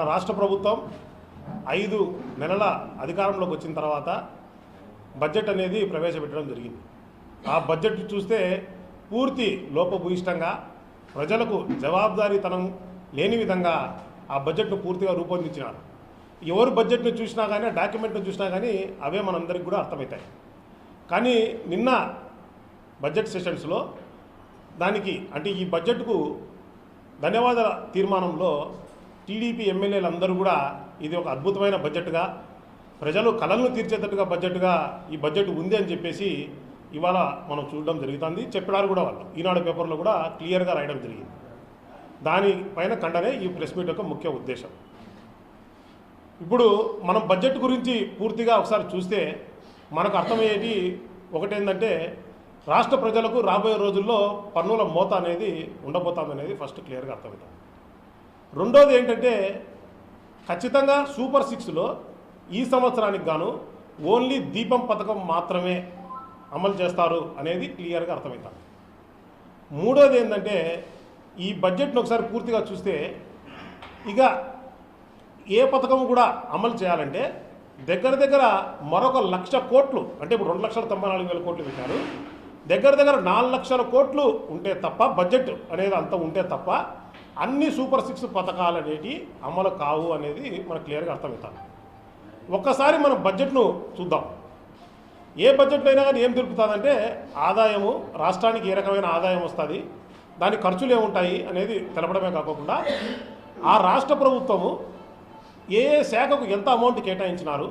మన రాష్ట్ర ప్రభుత్వం ఐదు నెలల అధికారంలోకి వచ్చిన తర్వాత బడ్జెట్ అనేది ప్రవేశపెట్టడం జరిగింది. ఆ బడ్జెట్ చూస్తే పూర్తి లోపభూయిష్టంగా ప్రజలకు జవాబుదారీతనం లేని విధంగా ఆ బడ్జెట్ను పూర్తిగా రూపొందించినారు. ఎవరు బడ్జెట్ను చూసినా కానీ డాక్యుమెంట్ను చూసినా కానీ అవే మనందరికి కూడా అర్థమవుతాయి. కానీ నిన్న బడ్జెట్ సెషన్స్లో దానికి అంటే ఈ బడ్జెట్కు ధన్యవాదాల తీర్మానంలో టీడీపీ ఎమ్మెల్యేలందరూ కూడా ఇది ఒక అద్భుతమైన బడ్జెట్గా ప్రజలు కళలను తీర్చేటట్టుగా బడ్జెట్గా ఈ బడ్జెట్ ఉంది అని చెప్పేసి ఇవాళ మనం చూడడం జరుగుతుంది. చెప్పినారు కూడా వాళ్ళు. ఈనాడు పేపర్లో కూడా క్లియర్గా రాయడం జరిగింది. దానిపైన కండనే ఈ ప్రెస్ మీట్ యొక్క ముఖ్య ఉద్దేశం. ఇప్పుడు మనం బడ్జెట్ గురించి పూర్తిగా ఒకసారి చూస్తే మనకు అర్థమయ్యేది ఒకటేంటంటే రాష్ట్ర ప్రజలకు రాబోయే రోజుల్లో పన్నుల మోత అనేది ఉండబోతుంది అనేది ఫస్ట్ క్లియర్గా అర్థమవుతుంది. రెండోది ఏంటంటే ఖచ్చితంగా సూపర్ సిక్స్లో ఈ సంవత్సరానికి గాను ఓన్లీ దీపం పథకం మాత్రమే అమలు చేస్తారు అనేది క్లియర్గా అర్థమవుతుంది మూడోది ఏంటంటే ఈ బడ్జెట్ను ఒకసారి పూర్తిగా చూస్తే ఇక ఏ పథకం కూడా అమలు చేయాలంటే దగ్గర దగ్గర మరొక లక్ష కోట్లు అంటే ఇప్పుడు రెండు లక్షల తొంభై నాలుగు వేల కోట్లు పెట్టారు దగ్గర దగ్గర నాలుగు లక్షల కోట్లు ఉంటే తప్ప బడ్జెట్ అనేది అంత ఉంటే తప్ప అన్ని సూపర్ సిక్స్ పథకాలు అనేటివి అమలు కావు అనేది మనకు క్లియర్గా అర్థమవుతాను ఒక్కసారి మనం బడ్జెట్ను చూద్దాం. ఏ బడ్జెట్లో అయినా కానీ ఏం తెలుపుతుందంటే ఆదాయము రాష్ట్రానికి ఏ రకమైన ఆదాయం వస్తుంది దాని ఖర్చులు ఏముంటాయి అనేది తెలపడమే కాకుండా ఆ రాష్ట్ర ప్రభుత్వము ఏ ఏ శాఖకు ఎంత అమౌంట్ కేటాయించినారు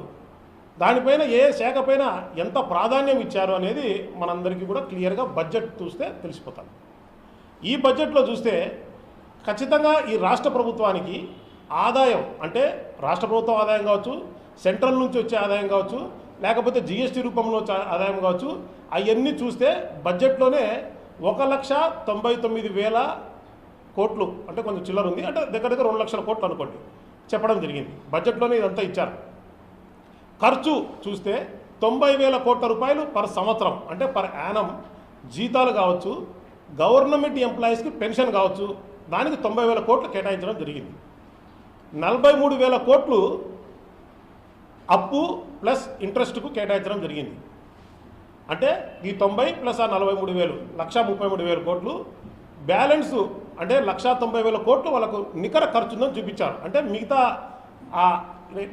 దానిపైన ఏ శాఖ పైన ఎంత ప్రాధాన్యం ఇచ్చారు అనేది మనందరికీ కూడా క్లియర్గా బడ్జెట్ చూస్తే తెలిసిపోతాం. ఈ బడ్జెట్లో చూస్తే ఖచ్చితంగా ఈ రాష్ట్ర ప్రభుత్వానికి ఆదాయం అంటే రాష్ట్ర ప్రభుత్వం ఆదాయం కావచ్చు సెంట్రల్ నుంచి వచ్చే ఆదాయం కావచ్చు లేకపోతే జిఎస్టీ రూపంలో వచ్చే ఆదాయం కావచ్చు అవన్నీ చూస్తే బడ్జెట్లోనే ఒక లక్ష తొంభై తొమ్మిది వేల కోట్లు అంటే కొంచెం చిల్లర ఉంది. అంటే దగ్గర దగ్గర రెండు లక్షల కోట్లు అనుకోండి. చెప్పడం జరిగింది. బడ్జెట్లోనే ఇదంతా ఇచ్చారు. ఖర్చు చూస్తే తొంభై వేల కోట్ల రూపాయలు పర్ సంవత్సరం అంటే పర్ యానం జీతాలు కావచ్చు గవర్నమెంట్ ఎంప్లాయీస్కి పెన్షన్ కావచ్చు దానికి తొంభై వేల కోట్లు కేటాయించడం జరిగింది. నలభై మూడు వేల కోట్లు అప్పు ప్లస్ ఇంట్రెస్ట్కు కేటాయించడం జరిగింది. అంటే ఈ తొంభై ప్లస్ ఆ నలభై మూడు వేలు లక్ష ముప్పై మూడు వేల కోట్లు బ్యాలెన్స్ అంటే లక్ష తొంభై వేల కోట్లు వాళ్ళకు నికర ఖర్చుందని చూపించారు. అంటే మిగతా ఆ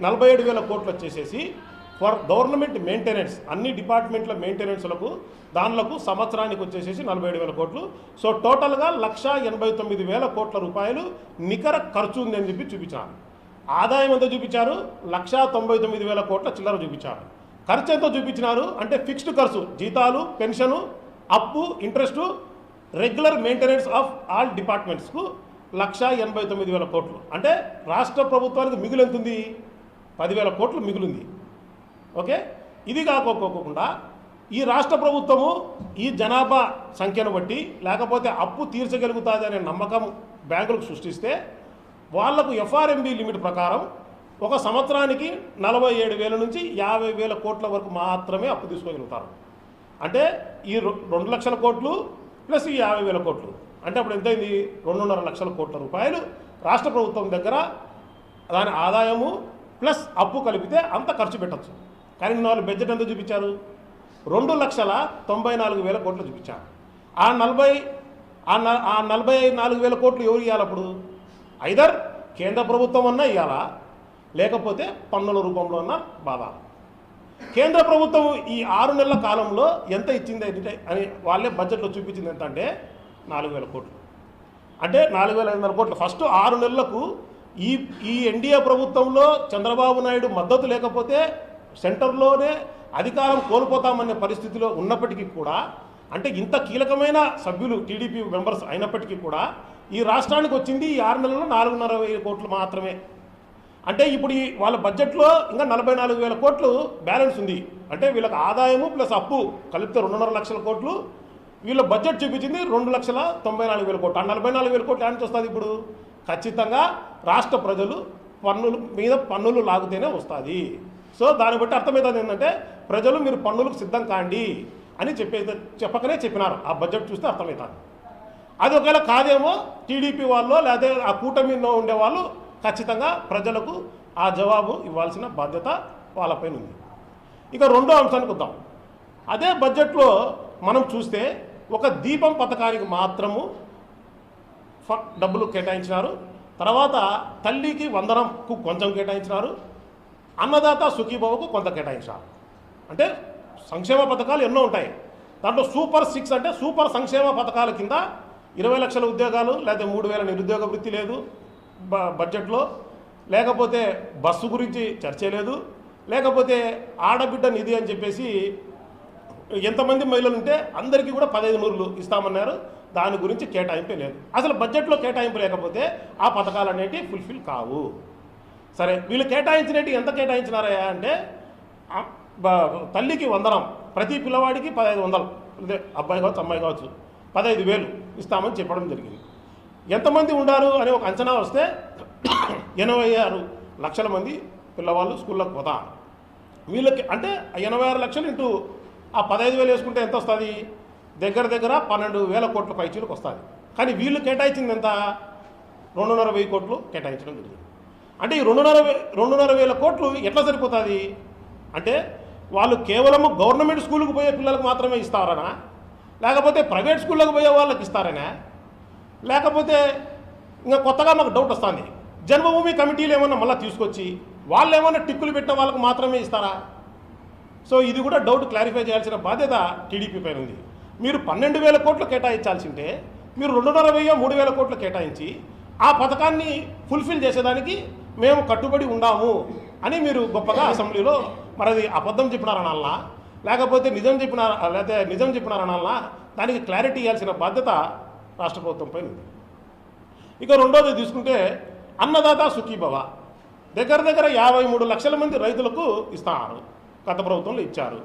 నలభై ఏడు వేల కోట్లు వచ్చేసేసి ఫర్ గవర్నమెంట్ మెయింటెనెన్స్ అన్ని డిపార్ట్మెంట్ల మెయింటెనెన్స్లకు దానిలకు సంవత్సరానికి వచ్చేసేసి నలభై ఏడు వేల కోట్లు. సో టోటల్గా లక్ష ఎనభై తొమ్మిది వేల కోట్ల రూపాయలు నికర ఖర్చు ఉంది అని చెప్పి చూపించారు. ఆదాయం ఎంత చూపించారు? లక్ష తొంభై తొమ్మిది వేల కోట్ల చిల్లర చూపించారు. ఖర్చు ఎంత చూపించినారు? అంటే ఫిక్స్డ్ ఖర్చు జీతాలు పెన్షను అప్పు interest regular maintenance of all డిపార్ట్మెంట్స్కు లక్ష ఎనభై తొమ్మిది వేల కోట్లు. అంటే రాష్ట్ర ప్రభుత్వానికి మిగులు ఎంతుంది? పదివేల కోట్లు మిగులుంది. ఓకే? ఇది కాకోకోకుండా ఈ రాష్ట్ర ప్రభుత్వము ఈ జనాభా సంఖ్యను బట్టి లేకపోతే అప్పు తీర్చగలుగుతుంది అనే నమ్మకం బ్యాంకులకు సృష్టిస్తే వాళ్ళకు ఎఫ్ఆర్ఎంబి లిమిట్ ప్రకారం ఒక సంవత్సరానికి నలభై ఏడు వేల నుంచి యాభై వేల కోట్ల వరకు మాత్రమే అప్పు తీసుకోగలుగుతారు. అంటే ఈ రెండు లక్షల కోట్లు ప్లస్ ఈ యాభై వేల కోట్లు. అంటే అప్పుడు ఎంతైంది? రెండున్నర లక్షల కోట్ల రూపాయలు రాష్ట్ర ప్రభుత్వం దగ్గర దాని ఆదాయము ప్లస్ అప్పు కలిపితే అంత ఖర్చు పెట్టచ్చు. కానీ వాళ్ళు బడ్జెట్ ఎంత చూపించారు? రెండు లక్షల తొంభై నాలుగు వేల కోట్లు చూపించారు. ఆ నలభై ఆ న- ఆ నలభై నాలుగు వేల కోట్లు ఎవరు ఇవ్వాలి అప్పుడు? ఐదర్ కేంద్ర ప్రభుత్వం అన్నా ఇవ్వాలా లేకపోతే పన్నుల రూపంలో ఉన్న బాధ. కేంద్ర ప్రభుత్వం ఈ ఆరు నెలల కాలంలో ఎంత ఇచ్చింది అని వాళ్ళే బడ్జెట్లో చూపించింది ఎంత అంటే నాలుగు వేల కోట్లు. అంటే నాలుగు వేల ఐదు వందల కోట్లు. ఫస్ట్ ఆరు నెలలకు ఈ ఈ ఎన్డీఏ ప్రభుత్వంలో చంద్రబాబు నాయుడు మద్దతు లేకపోతే సెంటర్లోనే అధికారం కోల్పోతామనే పరిస్థితిలో ఉన్నప్పటికీ కూడా అంటే ఇంత కీలకమైన సభ్యులు టీడీపీ మెంబర్స్ అయినప్పటికీ కూడా ఈ రాష్ట్రానికి వచ్చింది ఈ ఆరు నెలల్లో నాలుగున్నర వేల కోట్లు మాత్రమే. అంటే ఇప్పుడు ఈ వాళ్ళ బడ్జెట్లో ఇంకా నలభై నాలుగు వేల కోట్లు బ్యాలెన్స్ ఉంది. అంటే వీళ్ళకి ఆదాయము ప్లస్ అప్పు కలిపితే రెండున్నర లక్షల కోట్లు వీళ్ళ బడ్జెట్ చూపించింది రెండు లక్షల తొంభై నాలుగు వేల కోట్లు. ఆ నలభై నాలుగు వేల కోట్లు ఎంత వస్తుంది ఇప్పుడు? ఖచ్చితంగా రాష్ట్ర ప్రజలు పన్నుల మీద పన్నులు లాగితేనే వస్తుంది. సో దాన్ని బట్టి అర్థమవుతుంది ఏంటంటే ప్రజలు మీరు పన్నులకు సిద్ధం కాండి అని చెప్పే చెప్పకనే చెప్పినారు. ఆ బడ్జెట్ చూస్తే అర్థమవుతుంది. అది ఒకవేళ కాదేమో టీడీపీ వాళ్ళు లేదా ఆ కూటమిలో ఉండే వాళ్ళు ఖచ్చితంగా ప్రజలకు ఆ జవాబు ఇవ్వాల్సిన బాధ్యత వాళ్ళపైన ఉంది. ఇక రెండో అంశానికి వద్దాం. అదే బడ్జెట్లో మనం చూస్తే ఒక దీపం పథకానికి మాత్రము డబ్బులు కేటాయించినారు. తర్వాత తల్లికి వందనంకు కొంచెం కేటాయించినారు. అన్నదాత సుఖీభవకు కొంత కేటాయించాలి. అంటే సంక్షేమ పథకాలు ఎన్నో ఉంటాయి. దాంట్లో సూపర్ సిక్స్ అంటే సూపర్ సంక్షేమ పథకాల కింద ఇరవై లక్షల ఉద్యోగాలు లేదా మూడు వేల నిరుద్యోగ వృత్తి లేదు బ- బడ్జెట్లో. లేకపోతే బస్సు గురించి చర్చ లేదు. లేకపోతే ఆడబిడ్డ నిధి అని చెప్పేసి ఎంతమంది మహిళలు ఉంటే అందరికీ కూడా పదహైదు నూరులు ఇస్తామన్నారు. దాని గురించి కేటాయింపే లేదు. అసలు బడ్జెట్లో కేటాయింపు లేకపోతే ఆ పథకాలు అనేవి ఫుల్ఫిల్ కావు. సరే వీళ్ళు కేటాయించినట్టు ఎంత కేటాయించినారయ్యా అంటే తల్లికి వందనం ప్రతి పిల్లవాడికి పదహైదు వందలు. అదే అబ్బాయి కావచ్చు అమ్మాయి కావచ్చు పదహైదు వేలు ఇస్తామని చెప్పడం జరిగింది. ఎంతమంది ఉండారు అనే ఒక అంచనా వస్తే ఎనభై ఆరు లక్షల మంది పిల్లవాళ్ళు స్కూళ్ళకు పోతా వీళ్ళకి అంటే ఎనభై ఆరు లక్షలు ఇంటూ ఆ పదహైదు వేలు వేసుకుంటే ఎంత వస్తుంది? దగ్గర దగ్గర పన్నెండు వేల కోట్ల పైచీలకు వస్తుంది. కానీ వీళ్ళు కేటాయించింది ఎంత? రెండున్నర వెయ్యి కోట్లు కేటాయించడం జరిగింది. అంటే ఈ రెండున్నర రెండున్నర వేల కోట్లు ఎట్లా సరిపోతుంది? అంటే వాళ్ళు కేవలము గవర్నమెంట్ స్కూల్కి పోయే పిల్లలకు మాత్రమే ఇస్తారనా? లేకపోతే ప్రైవేట్ స్కూళ్ళకి పోయే వాళ్ళకి ఇస్తారనా? లేకపోతే ఇంకా కొత్తగా మాకు డౌట్ వస్తుంది. జన్మభూమి కమిటీలు ఏమన్నా మళ్ళీ తీసుకొచ్చి వాళ్ళు ఏమన్నా టిక్కులు పెట్టిన వాళ్ళకు మాత్రమే ఇస్తారా? సో ఇది కూడా డౌట్ క్లారిఫై చేయాల్సిన బాధ్యత టీడీపీ పైన ఉంది. మీరు పన్నెండు వేల కోట్లు కేటాయించాల్సింటే మీరు రెండున్నర వెయ్యి మూడు వేల కోట్లు కేటాయించి ఆ పథకాన్ని ఫుల్ఫిల్ చేసేదానికి మేము కట్టుబడి ఉండాము అని మీరు గొప్పగా అసెంబ్లీలో మరి అబద్ధం చెప్పినారనల్లా లేకపోతే నిజం చెప్పిన లేకపోతే నిజం చెప్పినారనల్లా దానికి క్లారిటీ ఇవ్వాల్సిన బాధ్యత రాష్ట్ర ప్రభుత్వంపై ఉంది. ఇక రెండోది తీసుకుంటే అన్నదాత సుఖీభవ. దగ్గర దగ్గర యాభై మూడు లక్షల మంది రైతులకు ఇస్తున్నారు గత ప్రభుత్వంలో ఇచ్చారు.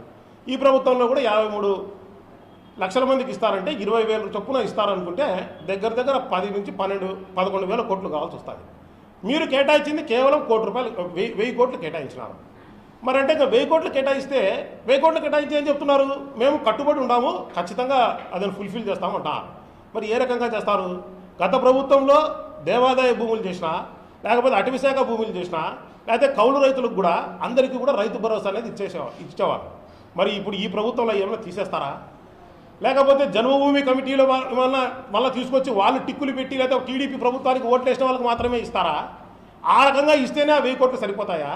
ఈ ప్రభుత్వంలో కూడా యాభై మూడు లక్షల మందికి ఇస్తారంటే ఇరవై వేల చొప్పున ఇస్తారనుకుంటే దగ్గర దగ్గర పది నుంచి పన్నెండు పదకొండు వేల కోట్లు కావాల్సి వస్తుంది. మీరు కేటాయించింది కేవలం కోటి రూపాయలు వెయ్యి వెయ్యి కోట్లు కేటాయించినారు. మరి అంటే ఇంకా వెయ్యి కోట్లు కేటాయిస్తే వెయ్యి కోట్లు కేటాయించి ఏం చెప్తున్నారు? మేము కట్టుబడి ఉన్నాము ఖచ్చితంగా అదని ఫుల్ఫిల్ చేస్తామంటారు మరి ఏ రకంగా చేస్తారు? గత ప్రభుత్వంలో దేవాదాయ భూములు చేసినా లేకపోతే అటవీశాఖ భూములు చేసినా లేకపోతే కౌలు రైతులకు కూడా అందరికీ కూడా రైతు భరోసా అనేది ఇచ్చేసేవారు ఇచ్చేవారు మరి ఇప్పుడు ఈ ప్రభుత్వంలో ఏమైనా తీసేస్తారా? లేకపోతే జన్మభూమి కమిటీలో మళ్ళీ తీసుకొచ్చి వాళ్ళు టిక్కులు పెట్టి లేదా టీడీపీ ప్రభుత్వానికి ఓట్లు వేసిన వాళ్ళకి మాత్రమే ఇస్తారా? ఆ రకంగా ఇస్తేనే ఆ వెయ్యి కోట్లు సరిపోతాయా?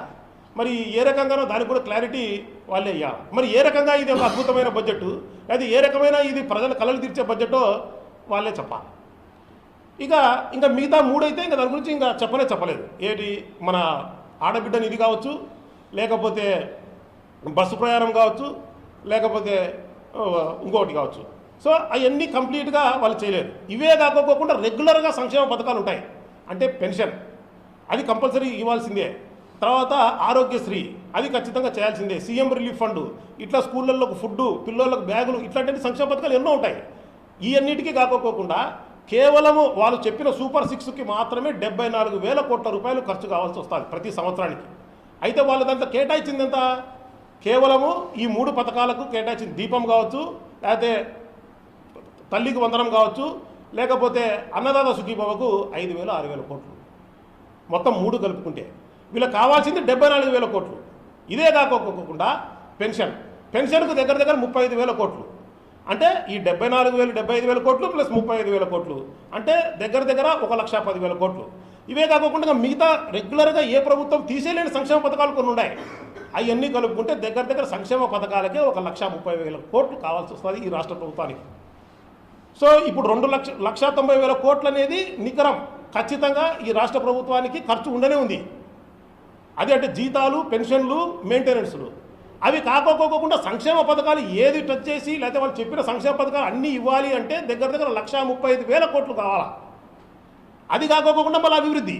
మరి ఏ రకంగానో దానికి కూడా క్లారిటీ వాళ్ళే ఇవ్వాలి మరి ఏ రకంగా ఇది ఒక అద్భుతమైన బడ్జెట్ అది ఏ రకమైన ఇది ప్రజల కళలు తీర్చే బడ్జెటో వాళ్ళే చెప్పాలి. ఇక ఇంకా మిగతా మూడైతే ఇంకా దాని గురించి ఇంకా చెప్పనే చెప్పలేదు. ఏంటి? మన ఆడబిడ్డ నిధి కావచ్చు లేకపోతే బస్సు ప్రయాణం కావచ్చు లేకపోతే ఇంకొకటి కావచ్చు. సో అవన్నీ కంప్లీట్గా వాళ్ళు చేయలేరు. ఇవే కాకపోకుండా రెగ్యులర్గా సంక్షేమ పథకాలు ఉంటాయి. అంటే పెన్షన్. అది కంపల్సరీ ఇవ్వాల్సిందే. తర్వాత ఆరోగ్యశ్రీ. అది ఖచ్చితంగా చేయాల్సిందే. CM relief fund. ఇట్లా స్కూళ్ళల్లో ఫుడ్ పిల్లలకు బ్యాగులు ఇట్లాంటి సంక్షేమ పథకాలు ఎన్నో ఉంటాయి. ఇవన్నిటికీ కాకపోకుండా కేవలము వాళ్ళు చెప్పిన సూపర్ సిక్స్కి మాత్రమే డెబ్బై నాలుగు వేల కోట్ల రూపాయలు ఖర్చు కావాల్సి వస్తుంది ప్రతి సంవత్సరానికి. అయితే వాళ్ళు దాంట్లో కేటాయించింది ఎంత? కేవలము ఈ మూడు పథకాలకు కేటాయించింది దీపం కావచ్చు లేకపోతే తల్లికి వందనం కావచ్చు లేకపోతే అన్నదాత సుఖీభవకు ఐదు వేలు ఆరు వేల కోట్లు. మొత్తం మూడు కలుపుకుంటే వీళ్ళకి కావాల్సింది డెబ్బై నాలుగు వేల కోట్లు. ఇదే కాకోకుండా పెన్షన్. పెన్షన్కు దగ్గర దగ్గర ముప్పై ఐదు వేల కోట్లు. అంటే ఈ డెబ్బై నాలుగు వేలు డెబ్బై ఐదు వేల కోట్లు ప్లస్ ముప్పై ఐదు వేల కోట్లు. అంటే దగ్గర దగ్గర ఒక లక్ష పది వేల కోట్లు. ఇవే కాకుండా మిగతా రెగ్యులర్గా ఏ ప్రభుత్వం తీసేయలేని సంక్షేమ పథకాలు కొన్ని ఉన్నాయి. అవన్నీ కలుపుకుంటే దగ్గర దగ్గర సంక్షేమ పథకాలకే ఒక లక్ష ముప్పై వేల కోట్లు కావాల్సి వస్తుంది ఈ రాష్ట్ర ప్రభుత్వానికి. సో ఇప్పుడు రెండు లక్ష లక్ష తొంభై వేల కోట్లు అనేది నికరం. ఖచ్చితంగా ఈ రాష్ట్ర ప్రభుత్వానికి ఖర్చు ఉండనే ఉంది. అది అంటే జీతాలు పెన్షన్లు మెయింటెనెన్స్లు. అవి కాకపోకుండా సంక్షేమ పథకాలు ఏది టచ్ చేసి లేకపోతే వాళ్ళు చెప్పిన సంక్షేమ పథకాలు అన్నీ ఇవ్వాలి అంటే దగ్గర దగ్గర లక్ష ముప్పై ఐదు వేల కోట్లు కావాలా? అది కాకోకుండా మళ్ళీ అభివృద్ధి.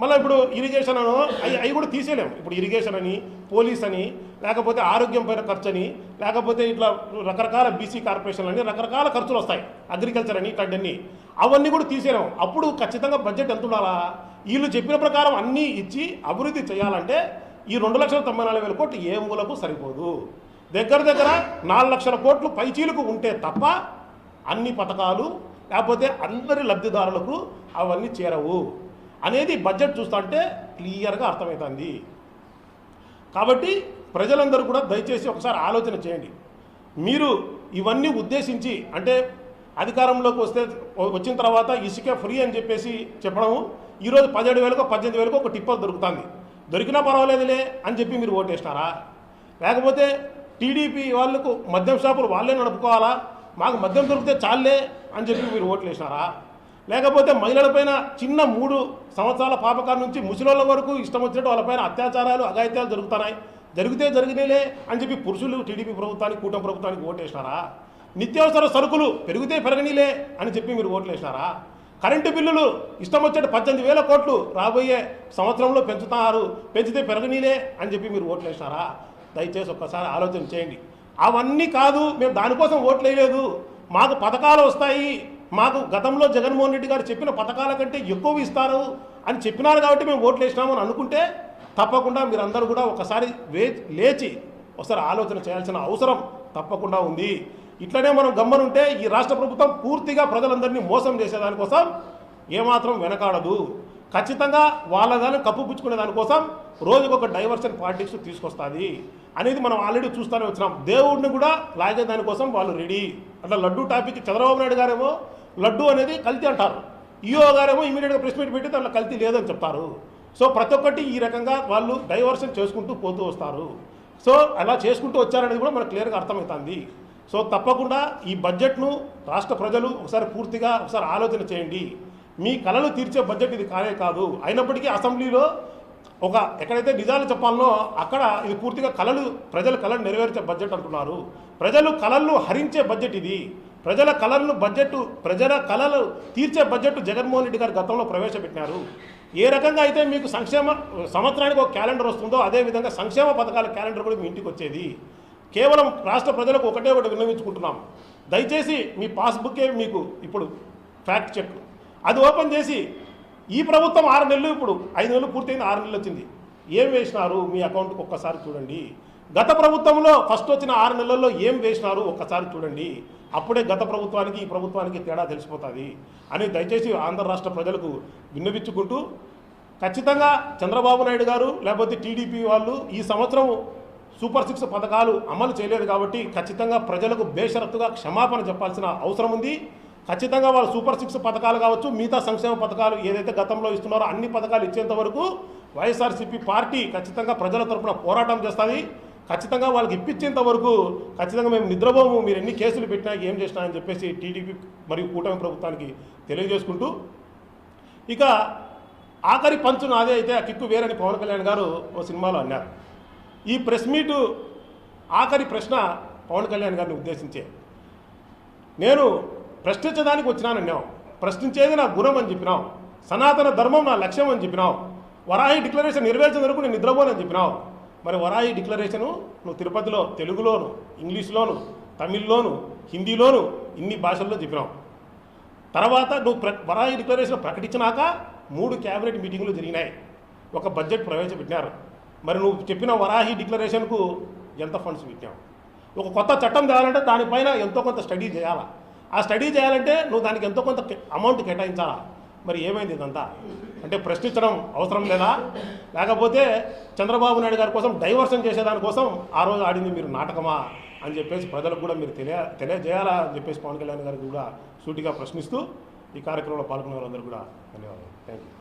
మళ్ళీ ఇప్పుడు ఇరిగేషన్ అను అవి అవి కూడా తీసేయలేము. ఇప్పుడు ఇరిగేషన్ అని పోలీస్ అని లేకపోతే ఆరోగ్యం పైన ఖర్చు అని లేకపోతే ఇట్లా రకరకాల బీసీ కార్పొరేషన్లు అని రకరకాల ఖర్చులు వస్తాయి. అగ్రికల్చర్ అని ఇట్లాంటివన్నీ అవన్నీ కూడా తీసేయలేము. అప్పుడు ఖచ్చితంగా బడ్జెట్ ఎంత ఉండాలా? వీళ్ళు చెప్పిన ప్రకారం అన్నీ ఇచ్చి అభివృద్ధి చేయాలంటే ఈ రెండు లక్షల తొంభై నాలుగు వేల కోట్లు ఏ మూలకు సరిపోదు. దగ్గర దగ్గర నాలుగు లక్షల కోట్లు పైచీలకు ఉంటే తప్ప అన్ని పథకాలు లేకపోతే అందరి లబ్ధిదారులకు అవన్నీ చేరవు. అనేది బడ్జెట్ చూస్తుంటే క్లియర్గా అర్థమవుతుంది కాబట్టి ప్రజలందరూ కూడా దయచేసి ఒకసారి ఆలోచన చేయండి. మీరు ఇవన్నీ ఉద్దేశించి అంటే అధికారంలోకి వస్తే వచ్చిన తర్వాత ఇసుక ఫ్రీ అని చెప్పేసి చెప్పడము ఈరోజు పదిహేడు వేలకు పద్దెనిమిది వేలకు ఒక టిప్పర్ దొరుకుతుంది. దొరికినా పర్వాలేదులే అని చెప్పి మీరు ఓటేసినారా? లేకపోతే టీడీపీ వాళ్ళకు మద్యం షాపులు వాళ్ళే నడుపుకోవాలా? మాకు మద్యం దొరికితే చాలే అని చెప్పి మీరు ఓట్లు వేసినారా లేకపోతే మహిళలపైన చిన్న మూడు సంవత్సరాల పాపకాల నుంచి ముసలోళ్ళ వరకు ఇష్టం వచ్చినట్టు వాళ్ళపైన అత్యాచారాలు అఘాయిత్యాలు జరుగుతున్నాయి. జరిగితే జరిగినలే అని చెప్పి పురుషులు టీడీపీ ప్రభుత్వానికి కూటమి ప్రభుత్వానికి ఓటేసినారా నిత్యావసర సరుకులు పెరిగితే పెరగనీలే అని చెప్పి మీరు ఓట్లు వేసినారా కరెంటు బిల్లులు ఇష్టం వచ్చేట పద్దెనిమిది వేల కోట్లు రాబోయే సంవత్సరంలో పెంచుతున్నారు పెంచితే పెరగనీలే అని చెప్పి మీరు ఓట్లు వేసినారా దయచేసి ఒక్కసారి ఆలోచన చేయండి. అవన్నీ కాదు మేము దానికోసం ఓట్లు వేయలేదు మాకు పథకాలు వస్తాయి మాకు గతంలో జగన్మోహన్ రెడ్డి గారు చెప్పిన పథకాల కంటే ఎక్కువ ఇస్తారు అని చెప్పినారు కాబట్టి మేము ఓట్లు వేసినామని అనుకుంటే తప్పకుండా మీరందరూ కూడా ఒకసారి వే లేచి ఒకసారి ఆలోచన చేయాల్సిన అవసరం తప్పకుండా ఉంది. ఇట్లనే మనం గమ్మనుంటే ఈ రాష్ట్ర ప్రభుత్వం పూర్తిగా ప్రజలందరినీ మోసం చేసేదానికోసం ఏమాత్రం వెనకాడదు. ఖచ్చితంగా వాళ్ళ దాన్ని కప్పుపుచ్చుకునే దానికోసం రోజుకొక డైవర్షన్ పాలిటిక్స్ తీసుకొస్తుంది అనేది మనం ఆల్రెడీ చూస్తూనే వచ్చినాం. దేవుడిని కూడా లాగే దానికోసం వాళ్ళు రెడీ. అట్లా లడ్డూ టాపిక్ చంద్రబాబు నాయుడు గారేమో లడ్డు అనేది కల్తీ అంటారు. ఈఓ గారేమో ఇమీడియట్గా ప్రెస్ మీట్ పెట్టి దాంట్లో కల్తీ లేదని చెప్తారు. సో ప్రతి ఒక్కటి ఈ రకంగా వాళ్ళు డైవర్షన్ చేసుకుంటూ పోతూ వస్తారు. సో అలా చేసుకుంటూ వచ్చారనేది కూడా మనకు క్లియర్గా అర్థమవుతుంది. సో తప్పకుండా ఈ బడ్జెట్ను రాష్ట్ర ప్రజలు ఒకసారి పూర్తిగా ఒకసారి ఆలోచన చేయండి. మీ కళలు తీర్చే బడ్జెట్ ఇది కానే కాదు. అయినప్పటికీ అసెంబ్లీలో ఒక ఎక్కడైతే నిజాలు చెప్పాలనో అక్కడ ఇది పూర్తిగా కళలు ప్రజల కళలు నెరవేర్చే బడ్జెట్ అంటున్నారు ప్రజలు కళలను హరించే బడ్జెట్ ఇది. ప్రజల కళలను బడ్జెట్ ప్రజల కళలు తీర్చే బడ్జెట్ జగన్మోహన్ రెడ్డి గారు గతంలో ప్రవేశపెట్టినారు. ఏ రకంగా అయితే మీకు సంక్షేమ సంవత్సరానికి ఒక క్యాలెండర్ వస్తుందో అదేవిధంగా సంక్షేమ పథకాల క్యాలెండర్ కూడా మీ ఇంటికి వచ్చేది. కేవలం రాష్ట్ర ప్రజలకు ఒకటే ఒకటి విన్నవించుకుంటున్నాం. దయచేసి మీ పాస్బుక్కే మీకు ఇప్పుడు ఫ్యాక్ట్ చెక్. అది ఓపెన్ చేసి ఈ ప్రభుత్వం ఆరు నెలలు ఇప్పుడు ఐదు నెలలు పూర్తయింది ఆరు నెలలు వచ్చింది. ఏం వేసినారు? మీ అకౌంట్కి ఒక్కసారి చూడండి. గత ప్రభుత్వంలో ఫస్ట్ వచ్చిన ఆరు నెలల్లో ఏం వేసినారు? ఒక్కసారి చూడండి. అప్పుడే గత ప్రభుత్వానికి ఈ ప్రభుత్వానికి తేడా తెలిసిపోతుంది అని దయచేసి ఆంధ్ర రాష్ట్ర ప్రజలకు విన్నవించుకుంటూ ఖచ్చితంగా చంద్రబాబు నాయుడు గారు లేకపోతే టీడీపీ వాళ్ళు ఈ సంవత్సరం సూపర్ సిక్స్ పథకాలు అమలు చేయలేదు కాబట్టి ఖచ్చితంగా ప్రజలకు బేషరత్తుగా క్షమాపణ చెప్పాల్సిన అవసరం ఉంది. ఖచ్చితంగా వాళ్ళు సూపర్ సిక్స్ పథకాలు కావచ్చు మిగతా సంక్షేమ పథకాలు ఏదైతే గతంలో ఇస్తున్నారో అన్ని పథకాలు ఇచ్చేంత వరకు వైఎస్ఆర్సీపీ పార్టీ ఖచ్చితంగా ప్రజల తరఫున పోరాటం చేస్తుంది. ఖచ్చితంగా వాళ్ళకి ఇప్పించేంత వరకు ఖచ్చితంగా మేము నిద్రపోము మీరు ఎన్ని కేసులు పెట్టినా ఏం చేసినా అని చెప్పేసి టీడీపీ మరియు కూటమి ప్రభుత్వానికి తెలియజేసుకుంటూ ఇక ఆఖరి పంచు నాదే అయితే ఆ కిక్కు వేరని పవన్ కళ్యాణ్ గారు ఓ సినిమాలో అన్నారు. ఈ ప్రెస్ మీటు ఆఖరి ప్రశ్న పవన్ కళ్యాణ్ గారిని ఉద్దేశించే. నేను ప్రశ్నించడానికి వచ్చినానన్నావు ప్రశ్నించేది నా గుణం అని చెప్పినావు సనాతన ధర్మం నా లక్ష్యం అని చెప్పినావు వరాహి డిక్లరేషన్ నెరవేర్చే వరకు నేను నిద్రపోనని చెప్పినావు మరి వరాహి డిక్లరేషను నువ్వు తిరుపతిలో తెలుగులోను ఇంగ్లీష్లోను తమిళ్ళోను హిందీలోను ఇన్ని భాషల్లో చెప్పినావు. తర్వాత నువ్వు ప్ర వరాయి డిక్లరేషన్ ప్రకటించినాక మూడు క్యాబినెట్ మీటింగులు జరిగినాయి. ఒక బడ్జెట్ ప్రవేశపెట్టినారు మరి నువ్వు చెప్పిన వరాహి డిక్లరేషన్కు ఎంత ఫండ్స్ పెట్టావు ఒక కొత్త చట్టం తేవాలంటే దానిపైన ఎంతో కొంత స్టడీ చేయాలా? ఆ స్టడీ చేయాలంటే నువ్వు దానికి ఎంతో కొంత అమౌంట్ కేటాయించాలా? మరి ఏమైంది ఇదంతా? అంటే ప్రశ్నించడం అవసరం లేదా? లేకపోతే చంద్రబాబు నాయుడు గారి కోసం డైవర్షన్ చేసేదానికోసం ఆ రోజు ఆడింది మీరు నాటకమా అని చెప్పేసి ప్రజలకు కూడా మీరు తెలియ తెలియజేయాలా అని చెప్పేసి పవన్ కళ్యాణ్ గారికి కూడా సూటిగా ప్రశ్నిస్తూ ఈ కార్యక్రమంలో పాల్గొన్న వాళ్ళందరూ కూడా ధన్యవాదాలు. Thank you